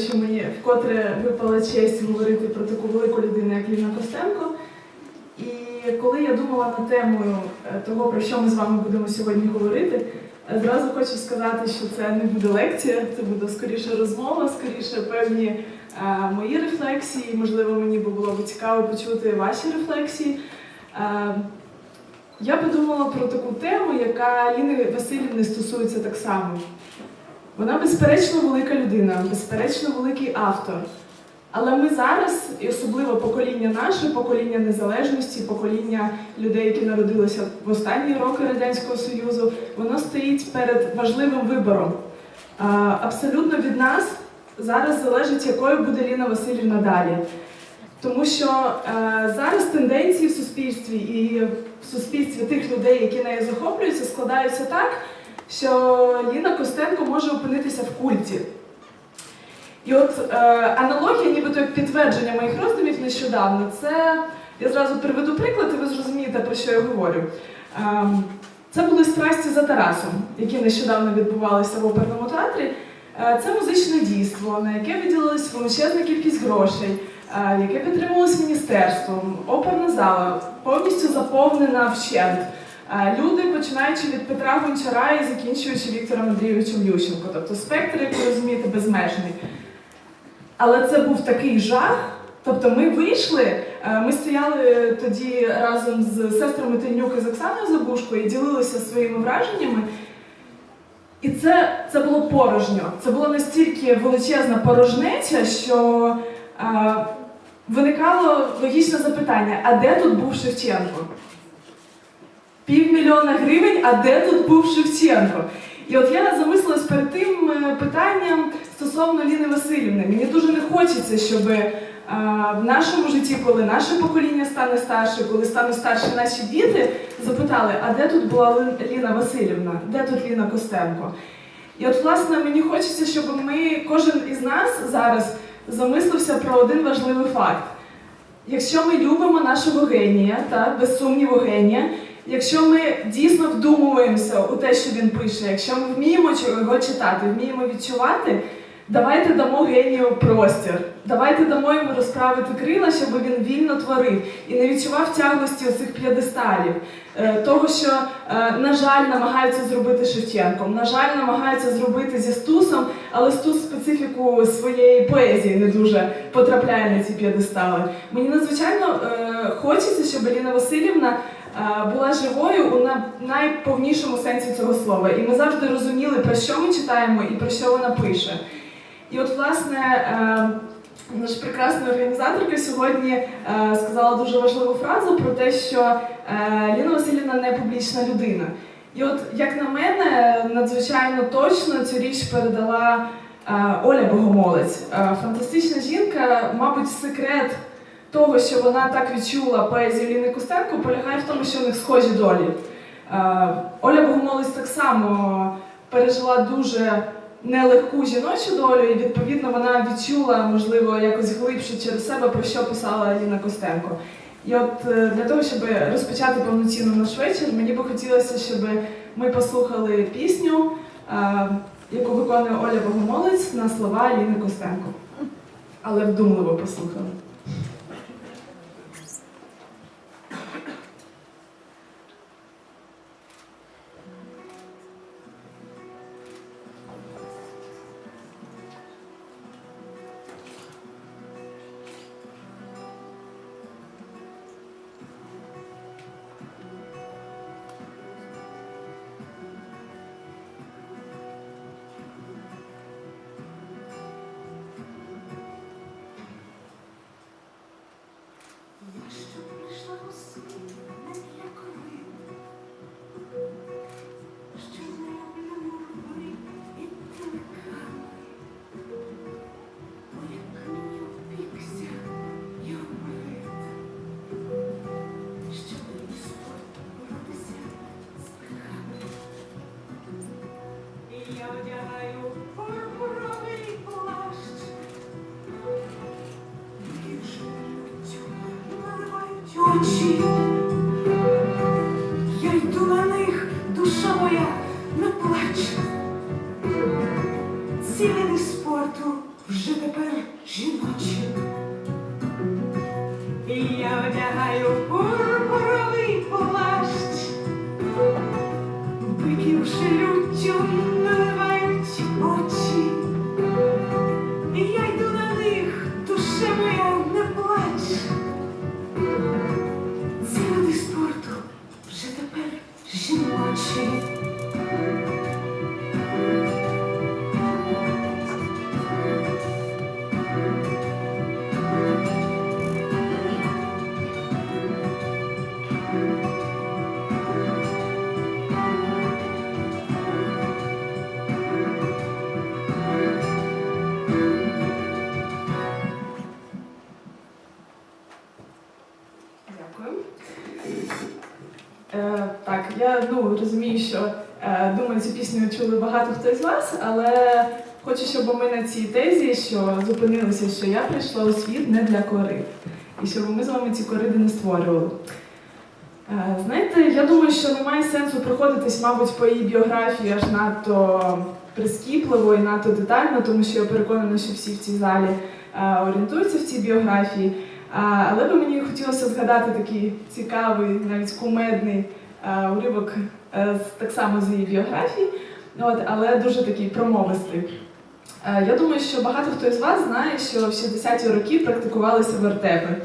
що мені вкотре випала честь говорити про таку велику людину, як Ліна Костенко. І коли я думала над темою е, того, про що ми з вами будемо сьогодні говорити, е, зразу хочу сказати, що це не буде лекція, це буде скоріше розмова, скоріше певні е, мої рефлексії. Можливо, мені би було б цікаво почути ваші рефлексії. Я подумала про таку тему, яка Ліни Васильівни стосується так само. Вона безперечно велика людина, безперечно великий автор. Але ми зараз, і особливо покоління наше, покоління незалежності, покоління людей, які народилися в останні роки Радянського Союзу, воно стоїть перед важливим вибором. Абсолютно від нас зараз залежить, якою буде Ліна Васильівна далі. Тому що е, зараз тенденції в суспільстві і в суспільстві тих людей, які нею захоплюються, складаються так, що Ліна Костенко може опинитися в культі. І от е, аналогія, нібито як підтвердження моїх роздумів нещодавно, це я зразу приведу приклад, і ви зрозумієте, про що я говорю. Ем, це були страсті за Тарасом, які нещодавно відбувалися в оперному театрі. Е, Це музичне дійство, на яке виділилась величезна кількість грошей, е, яке підтримувалось міністерством, оперна зала повністю заповнена вщент. Люди, починаючи від Петра Гончара і закінчуючи Віктором Андрійовичем Ющенко. Тобто спектр, як ви розумієте, безмежний. Але це був такий жах. Тобто ми вийшли, е, ми стояли тоді разом з сестрами Тенюк і з Оксаною Забушкою і ділилися своїми враженнями. І це, це було порожньо. Це була настільки величезна порожнеча, що е, виникало логічне запитання: а де тут був Шевченко? Півмільйона гривень, а де тут був Шевченко? І от я замислилась перед тим е, питанням стосовно Ліни Васильівни. Мені дуже не хочеться, щоб е, в нашому житті, коли наше покоління стане старше, коли стануть старші наші діти, запитали, а де тут була Ліна Васильівна, де тут Ліна Костенко? І от, власне, мені хочеться, щоб ми, кожен із нас зараз замислився про один важливий факт. Якщо ми любимо нашого генія, так, без сумніву генія, якщо ми дійсно вдумуємося у те, що він пише, якщо ми вміємо його читати, вміємо відчувати, давайте дамо генію простір. Давайте дамо йому розправити крила, щоб він вільно творив і не відчував тяглості оцих п'єдесталів. Е, Того, що, е, на жаль, намагаються зробити Шевченком, на жаль, намагаються зробити зі Стусом, але Стус специфіку своєї поезії не дуже потрапляє на ці п'єдестали. Мені надзвичайно е, хочеться, щоб Аліна Васильівна була живою у на- найповнішому сенсі цього слова. І ми завжди розуміли, про що ми читаємо і про що вона пише. І от, власне, е, наша прекрасна організаторка сьогодні е, сказала дуже важливу фразу про те, що е, Ліна Васильівна не публічна людина. І от, як на мене, надзвичайно точно цю річ передала е, Оля Богомолець. Е, Фантастична жінка, мабуть, секрет того, що вона так відчула поезію Ліни Костенко, полягає в тому, що у них схожі долі. Е, Оля Богомолець так само пережила дуже нелегку жіночу долю, і відповідно вона відчула, можливо, якось глибше через себе, про що писала Ліна Костенко. І от е, для того, щоб розпочати повноцінно наш вечір, мені би хотілося, щоб ми послухали пісню, е, яку виконує Оля Богомолець на слова Ліни Костенко. Але вдумливо послухали. Е, так, я ну, розумію, що е, думаю, цю пісню чули багато хто з вас, але хочу, щоб ми на цій тезі, що зупинилися, що я прийшла у світ не для корид. І щоб ми з вами ці кориди не створювали. Е, знаєте, я думаю, що немає сенсу проходитись, мабуть, по її біографії аж надто прискіпливо і надто детально, тому що я переконана, що всі в цій залі е, орієнтуються в цій біографії. Але би мені хотілося згадати такий цікавий, навіть кумедний уривок е, так само з її біографії, от, але дуже такий промовистий. Е, Я думаю, що багато хто із вас знає, що в 60-ті роки практикувалися вертепи.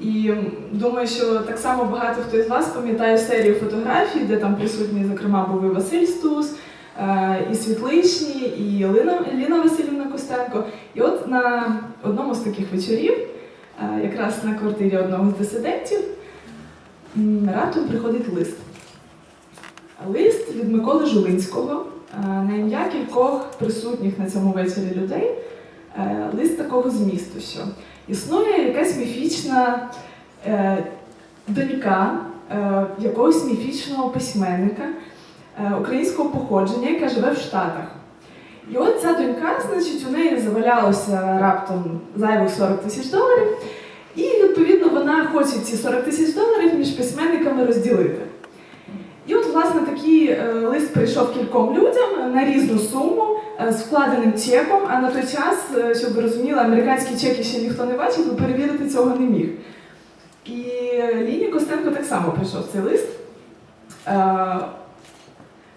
І думаю, що так само багато хто із вас пам'ятає серію фотографій, де там присутній, зокрема, був і Василь Стус, е, і Світличні, і Ліна, Васильівна Костенко. І от на одному з таких вечорів якраз на квартирі одного з дисидентів, раптом приходить лист. Лист від Миколи Жулинського е, на ім'я кількох присутніх на цьому вечорі людей. Е, Лист такого змісту, що існує якась міфічна е, донька е, якогось міфічного письменника е, українського походження, яка живе в Штатах. І от ця донька, значить, у неї завалялося раптом зайвих 40 тисяч доларів, і відповідно вона хоче ці 40 тисяч доларів між письменниками розділити. І от, власне, такий е, лист прийшов кільком людям на різну суму е, з вкладеним чеком. А на той час, е, щоб ви розуміли, американські чеки ще ніхто не бачив, і перевірити цього не міг. І Ліні Костенко так само прийшов цей лист.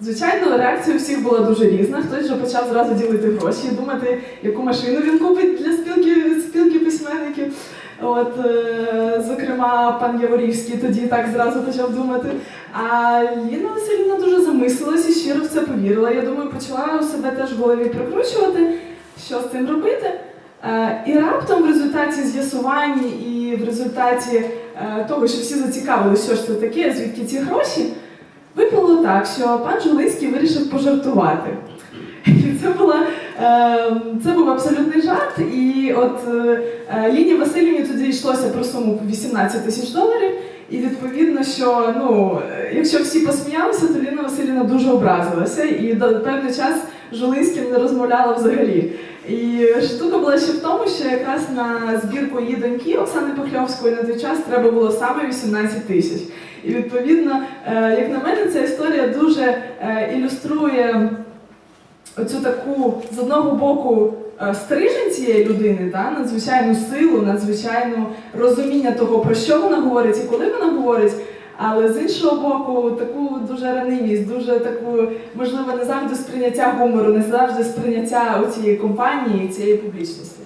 Звичайно, реакція всіх була дуже різна. Хтось вже почав зразу ділити гроші і думати, яку машину він купить для спілки, спілки письменників. От, е, зокрема, пан Яворівський тоді так зразу почав думати. А Ліна Васильівна дуже замислилась і щиро в це повірила. Я думаю, почала у себе теж в голові прокручувати, що з цим робити. Е, І раптом в результаті з'ясувань і в результаті е, того, що всі зацікавилися, що ж це таке, звідки ці гроші, випало так, що пан Жулинський вирішив пожартувати. Це, була, е, це був абсолютний жарт. І от е, е, Ліні Васильівні тоді йшлося про суму 18 тисяч доларів. І відповідно, що ну, якщо всі посміялися, то Ліна Васильівна дуже образилася. І до певний час Жулинським не розмовляла взагалі. І штука була ще в тому, що якраз на збірку її доньки Оксани Похльовської на той час треба було саме 18 тисяч. І відповідно, е, як на мене, ця історія дуже е, ілюструє оцю таку з одного боку е, стрижень цієї людини, да, надзвичайну силу, надзвичайну розуміння того, про що вона говорить і коли вона говорить. Але з іншого боку, таку дуже ранивість, дуже таку, можливо, не завжди сприйняття гумору, не завжди сприйняття цієї компанії, цієї публічності.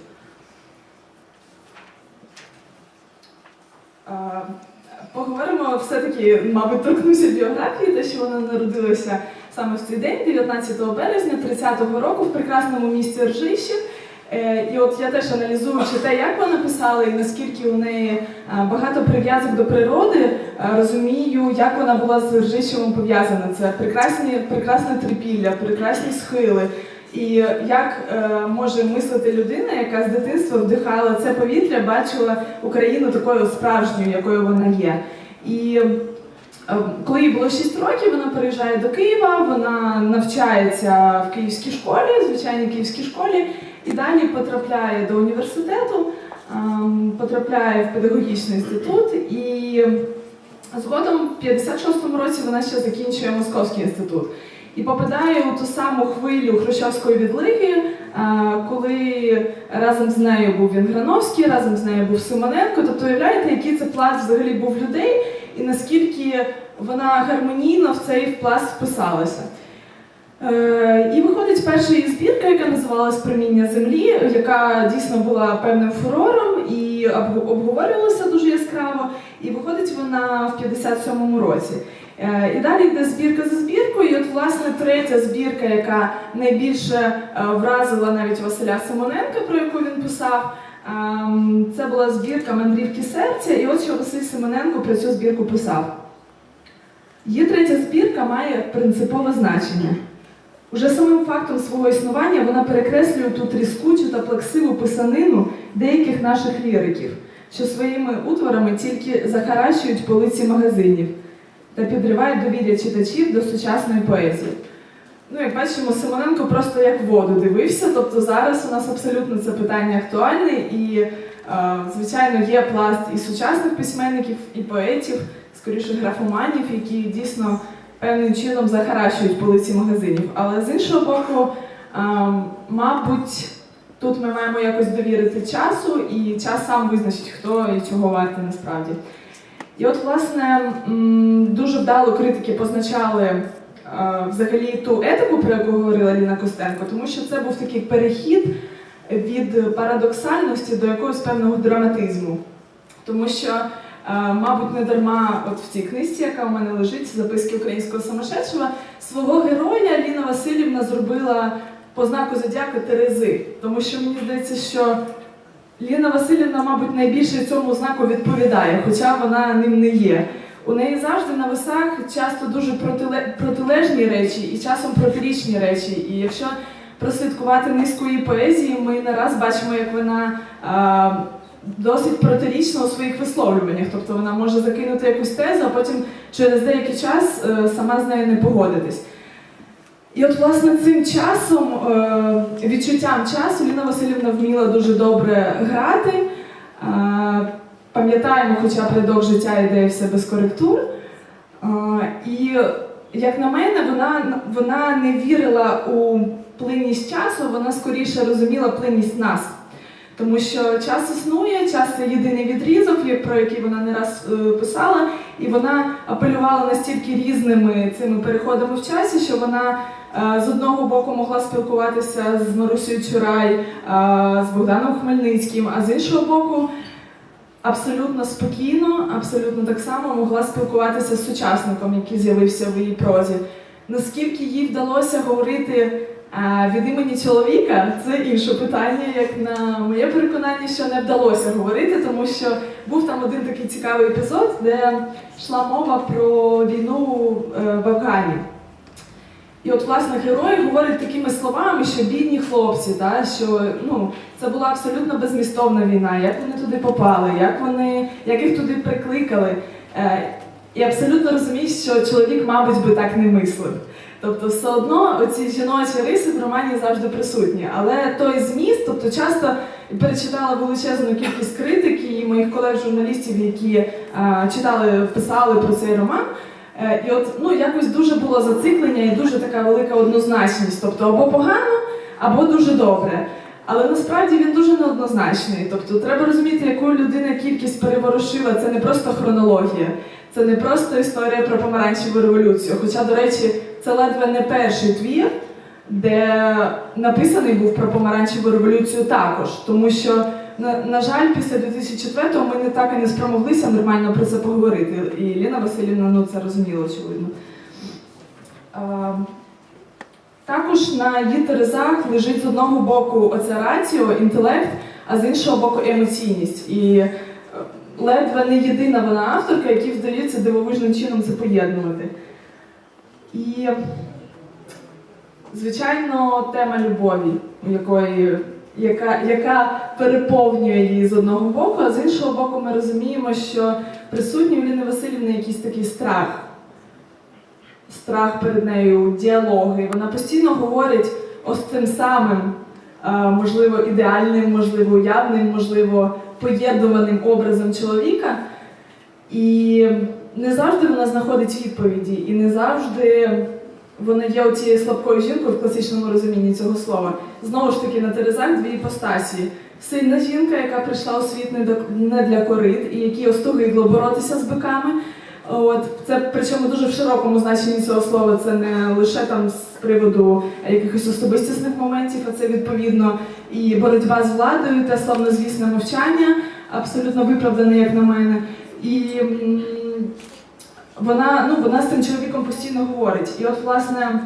Поговоримо все-таки, мабуть, торкнуся біографії, те, що вона народилася саме в цей день, 19 березня 30-го року в прекрасному місті Ржищів. Е, І от я теж аналізуючи те, як вона писала і наскільки у неї е, багато прив'язок до природи, е, розумію, як вона була з Ржищевом пов'язана. Це прекрасні, прекрасне трипілля, прекрасні схили. І як е, може мислити людина, яка з дитинства вдихала це повітря, бачила Україну такою справжньою, якою вона є. І е, коли їй було 6 років, вона переїжджає до Києва, вона навчається в київській школі, звичайній київській школі, і далі потрапляє до університету, ем, потрапляє в педагогічний інститут і згодом в 56-му році вона ще закінчує Московський інститут і попадає у ту саму хвилю хрущовської відлиги, коли разом з нею був Вінграновський, разом з нею був Симоненко. Тобто, уявляєте, який це пласт взагалі був людей, і наскільки вона гармонійно в цей пласт вписалася. Е, І виходить перша її збірка, яка називалась Проміння землі, яка дійсно була певним фурором і обговорювалася дуже яскраво. І виходить вона в 57-му році. Е, І далі йде збірка за збіркою. І от, власне, третя збірка, яка найбільше е, вразила навіть Василя Симоненка, про яку він писав. ем, Це була збірка Мандрівки серця, і от що Василь Симоненко про цю збірку писав. Її третя збірка має принципове значення. Уже самим фактом свого існування вона перекреслює ту тріскучу та плаксиву писанину деяких наших ліриків, що своїми утворами тільки захаращують полиці магазинів та підривають довір'я читачів до сучасної поезії. Ну, як бачимо, Симоненко просто як воду дивився, тобто зараз у нас абсолютно це питання актуальне, і, е, звичайно, є пласт і сучасних письменників, і поетів, скоріше графоманів, які дійсно певним чином захаращують полиці магазинів. Але з іншого боку, ем, мабуть, тут ми маємо якось довірити часу, і час сам визначить, хто і чого вартий насправді. І от, власне, дуже вдало критики позначали е, взагалі ту етику, про яку говорила Ліна Костенко, тому що це був такий перехід від парадоксальності до якогось певного драматизму. Тому що Е, Мабуть, не дарма от в цій книжці, яка у мене лежить, записки українського самошедшого, свого героя Ліна Васильівна зробила по знаку зодіака Терези. Тому що мені здається, що Ліна Васильівна, мабуть, найбільше цьому знаку відповідає, хоча вона ним не є. У неї завжди на весах часто дуже протиле- протилежні речі і часом протирічні речі. І якщо прослідкувати низку її поезії, ми не раз бачимо, як вона. а, досить протирічна у своїх висловлюваннях. Тобто вона може закинути якусь тезу, а потім через деякий час е, сама з нею не погодитись. І от, власне, цим часом, е, відчуттям часу Ліна Васильівна вміла дуже добре грати. Е, Пам'ятаємо, хоча рядок життя йде все без коректур. Е, І, як на мене, вона, вона не вірила у плинність часу, вона скоріше розуміла плинність нас. Тому що час існує, час це єдиний відрізок, про який вона не раз писала, і вона апелювала настільки різними цими переходами в часі, що вона з одного боку могла спілкуватися з Марусею Чурай, е, з Богданом Хмельницьким, а з іншого боку, абсолютно спокійно, абсолютно так само могла спілкуватися з сучасником, який з'явився в її прозі. Наскільки їй вдалося говорити від імені чоловіка це інше питання, як на моє переконання, що не вдалося говорити, тому що був там один такий цікавий епізод, де йшла мова про війну е, в Афгані. І от, власне, герой говорить такими словами, що бідні хлопці, та, що ну, це була абсолютно безмістовна війна, як вони туди попали, як, вони, як їх туди прикликали. Е, і абсолютно розумієш, що чоловік, мабуть, би так не мислив. Тобто, все одно оці жіночі риси в романі завжди присутні. Але той зміст, тобто часто перечитала величезну кількість критики і моїх колег-журналістів, які е, читали, писали про цей роман. Е, і от ну якось дуже було зациклення і дуже така велика однозначність. Тобто або погано, або дуже добре. Але насправді він дуже неоднозначний. Тобто треба розуміти, яку людина кількість переворушила. Це не просто хронологія, це не просто історія про помаранчеву революцію. Хоча, до речі, це ледве не перший твір, де написаний був про помаранчеву революцію також. Тому що, на, на жаль, після 2004-го ми не так і не спромоглися нормально про це поговорити. І Ліна Васильівна ну, це розуміла, очевидно. А, також на її терезах лежить з одного боку оця раціо, інтелект, а з іншого боку емоційність. І е, ледве не єдина вона авторка, якій вдається дивовижним чином це поєднувати. І, звичайно, тема любові, у якої, яка, яка переповнює її з одного боку, а з іншого боку, ми розуміємо, що присутній у Ліни Васильівни якийсь такий страх. Страх перед нею, діалоги. Вона постійно говорить ось тим самим, е, можливо, ідеальним, можливо, уявним, можливо, поєднуваним образом чоловіка. І не завжди вона знаходить відповіді, і не завжди Вони є оцією слабкою жінкою в класичному розумінні цього слова. Знову ж таки, на Терезах дві іпостасії. Сильна жінка, яка прийшла у світ не для корит, і якій остогидло боротися з биками. От це причому дуже в широкому значенні цього слова. Це не лише там з приводу якихось особистісних моментів, а це відповідно і боротьба з владою, те славнозвісне мовчання, абсолютно виправдане, як на мене. І вона, ну, вона з цим чоловіком постійно говорить. І от, власне,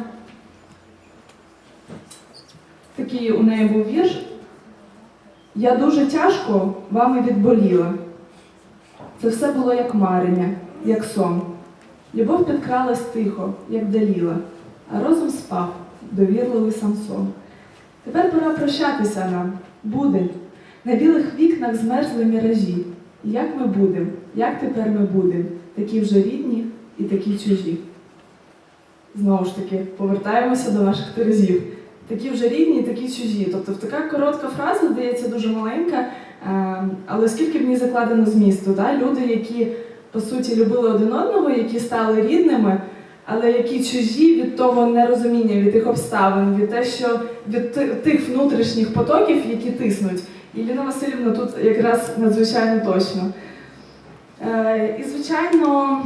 такий у неї був вірш. Я дуже тяжко вами відболіла. Це все було як марення, як сон. Любов підкралась тихо, як даліла, а розум спав, довірливий Самсон. Тепер пора прощатися нам, буде. На білих вікнах змерзли міражі. Як ми будем, як тепер ми будем, такі вже рідні і такі чужі. Знову ж таки, повертаємося до наших терезів. Такі вже рідні і такі чужі. Тобто така коротка фраза, здається, дуже маленька, е, але скільки в ній закладено змісту, да? люди, які по суті любили один одного, які стали рідними, але які чужі від того нерозуміння, від тих обставин, від те, що від тих внутрішніх потоків, які тиснуть. І Ліна Васильівна тут якраз надзвичайно точно. Е, і, звичайно,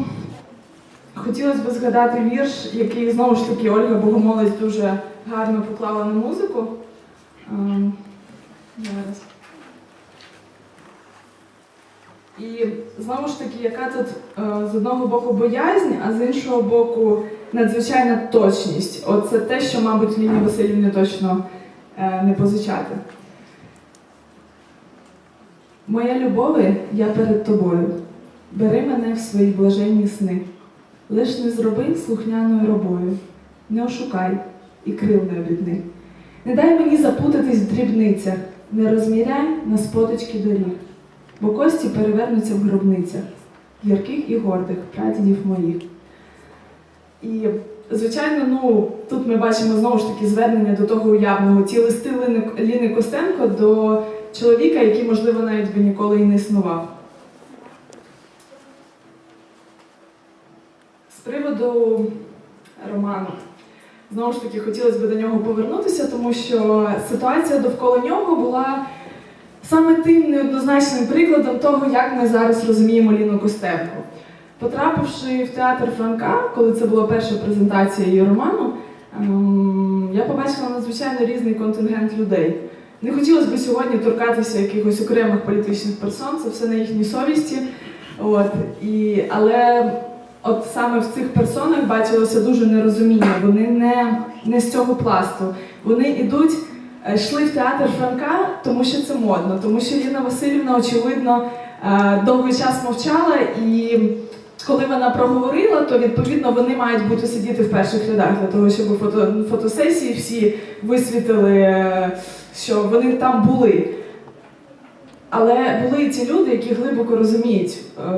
хотілося б згадати вірш, який знову ж таки Ольга Богомолець дуже гарно поклала на музику. Ем, Зараз. І знову ж таки, яка тут е, з одного боку боязнь, а з іншого боку надзвичайна точність. Оце те, що, мабуть, Ліні Васильівні точно е, не позичати. Моя любове, я перед тобою. Бери мене в свої блаженні сни. Лиш не зроби слухняною робою, не ошукай і крил не обідни. Не дай мені запутатись в дрібницях, не розміряй на споточки доріг, бо кості перевернуться в гробницях, гірких і гордих прадідів моїх. І, звичайно, ну, тут ми бачимо знову ж таки звернення до того уявного, ті листи Ліни Костенко до чоловіка, який, можливо, навіть би ніколи і не існував. З приводу роману. Знову ж таки, хотілося б до нього повернутися, тому що ситуація довкола нього була саме тим неоднозначним прикладом того, як ми зараз розуміємо Ліну Костенко. Потрапивши в театр Франка, коли це була перша презентація її роману, ем, я побачила надзвичайно різний контингент людей. Не хотілося б сьогодні торкатися якихось окремих політичних персон, це все на їхній совісті. От, і, але от саме в цих персонах бачилося дуже нерозуміння. Вони не, не з цього пласту. Вони йдуть, е, йшли в театр Франка, тому що це модно, тому що Ліна Васильівна, очевидно, е, довгий час мовчала, і коли вона проговорила, то відповідно вони мають бути сидіти в перших рядах для того, щоб фото, фотосесії всі висвітили, е, що вони там були. Але були і ті люди, які глибоко розуміють е,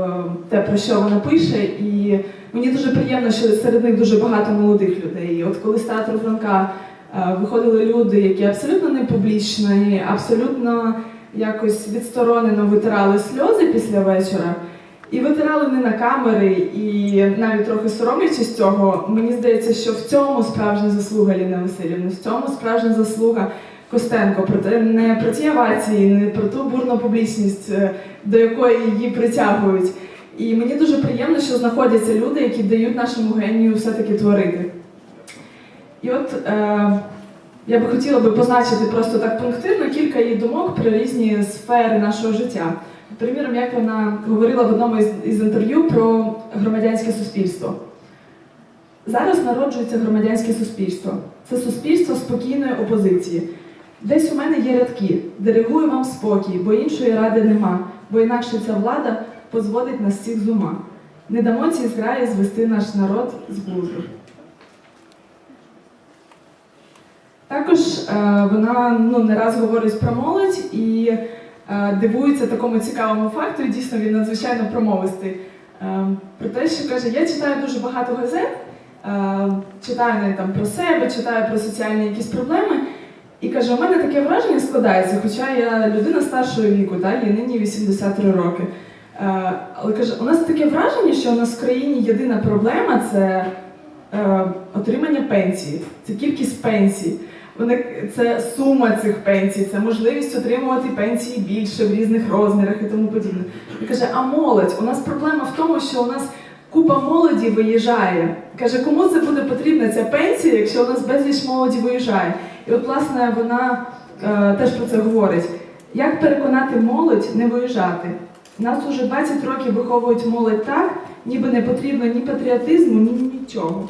те, про що вона пише, і мені дуже приємно, що серед них дуже багато молодих людей. І от коли з театру Франка е, виходили люди, які абсолютно не публічні, абсолютно якось відсторонено витирали сльози після вечора, і витирали не на камери, і навіть трохи соромлячись цього, мені здається, що в цьому справжня заслуга Ліни Васильівни, в цьому справжня заслуга Костенко, про не про ті авації, не про ту бурну публічність, е, до якої її притягують. І мені дуже приємно, що знаходяться люди, які дають нашому генію все-таки творити. І от е, я би хотіла би позначити просто так пунктирно кілька її думок про різні сфери нашого життя. Приміром, як вона говорила в одному із, із інтерв'ю про громадянське суспільство. Зараз народжується громадянське суспільство. Це суспільство спокійної опозиції. Десь у мене є рядки, диригую вам спокій, бо іншої ради нема, бо інакше ця влада позводить нас всіх з ума. Не дамо цій зграї звести наш народ з глузду. Також е, вона ну, не раз говорить про молодь і е, дивується такому цікавому факту, і дійсно він надзвичайно промовистий. Е, про те, що каже, я читаю дуже багато газет, е, читаю навіть там про себе, читаю про соціальні якісь проблеми. І каже, у мене таке враження складається, хоча я людина старшого віку, так, їй нині 83 роки. Е, але каже, у нас таке враження, що у нас в країні єдина проблема це е, отримання пенсії, це кількість пенсій. Це сума цих пенсій, це можливість отримувати пенсії більше в різних розмірах і тому подібне. Він каже, а молодь, у нас проблема в тому, що у нас купа молоді виїжджає. Каже, кому це буде потрібна ця пенсія, якщо у нас безліч молоді виїжджає? І от, власне, вона е, теж про це говорить. Як переконати молодь не виїжджати? Нас уже 20 років виховують молодь так, ніби не потрібно ні патріотизму, ні нічого.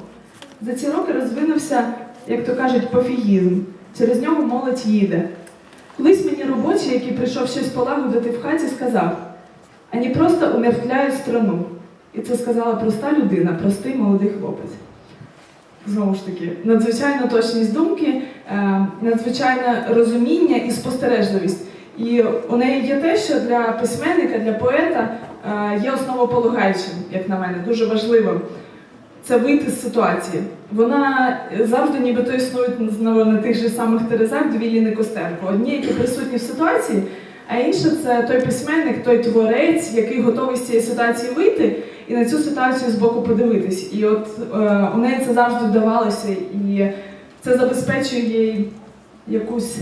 За ці роки розвинувся, як то кажуть, пофігізм. Через нього молодь їде. Колись мені робочий, який прийшов щось полагодити в хаті, сказав: ані просто умертвляють страну. І це сказала проста людина, простий молодий хлопець. Знову ж таки, надзвичайна точність думки, е, надзвичайне розуміння і спостережливість. І у неї є те, що для письменника, для поета е, є основополагаючим, як на мене, дуже важливим. Це вийти з ситуації. Вона завжди нібито існують знову на тих же самих терезах дві Ліни Костенко. Одні, які присутні в ситуації, а інше це той письменник, той творець, який готовий з цієї ситуації вийти і на цю ситуацію збоку подивитись. І от е, у неї це завжди вдавалося, і це забезпечує їй якусь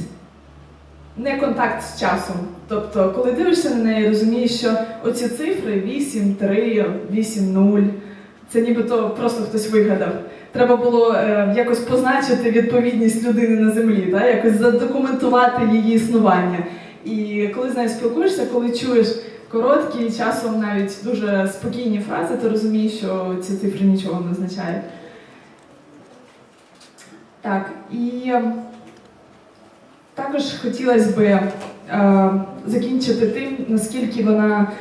не контакт з часом. Тобто, коли дивишся на неї, розумієш, що оці цифри 8, 3, 8, 0, це нібито просто хтось вигадав. Треба було е, якось позначити відповідність людини на землі, да? якось задокументувати її існування. І коли з нею спілкуєшся, коли чуєш короткі, часом навіть дуже спокійні фрази, ти розумієш, що ці цифри нічого не означають. Так, і е, також хотілося б е, закінчити тим, наскільки вона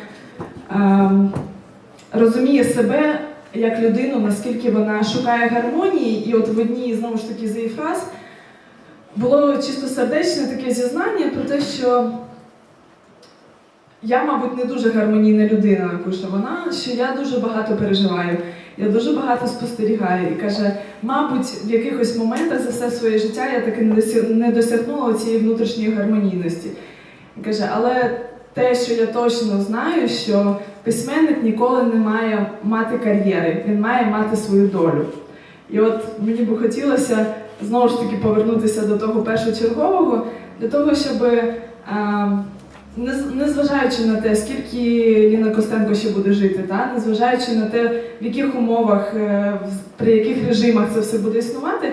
е, розуміє себе як людину, наскільки вона шукає гармонії, і от в одній знову ж таки з її фраз було чисто сердечне таке зізнання про те, що я, мабуть, не дуже гармонійна людина, пише вона, що я дуже багато переживаю, я дуже багато спостерігаю. І каже, мабуть, в якихось моментах за все своє життя я таки не досягнула цієї внутрішньої гармонійності. І каже, але те, що я точно знаю, що письменник ніколи не має мати кар'єри, він має мати свою долю. І от мені би хотілося знову ж таки повернутися до того першочергового, для того, щоб е, незважаючи на те, скільки Ліна Костенко ще буде жити, та? незважаючи на те, в яких умовах, е, при яких режимах це все буде існувати,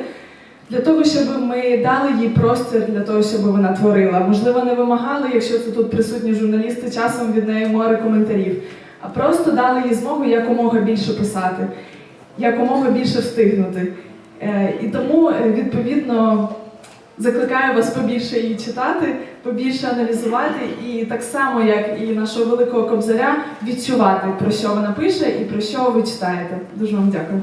для того, щоб ми дали їй простір для того, щоб вона творила. Можливо, не вимагали, якщо це тут присутні журналісти, часом від неї море коментарів, а просто дали їй змогу якомога більше писати, якомога більше встигнути. Е, І тому, е, відповідно, закликаю вас побільше її читати, побільше аналізувати і так само, як і нашого великого кобзаря, відчувати, про що вона пише і про що ви читаєте. Дуже вам дякую.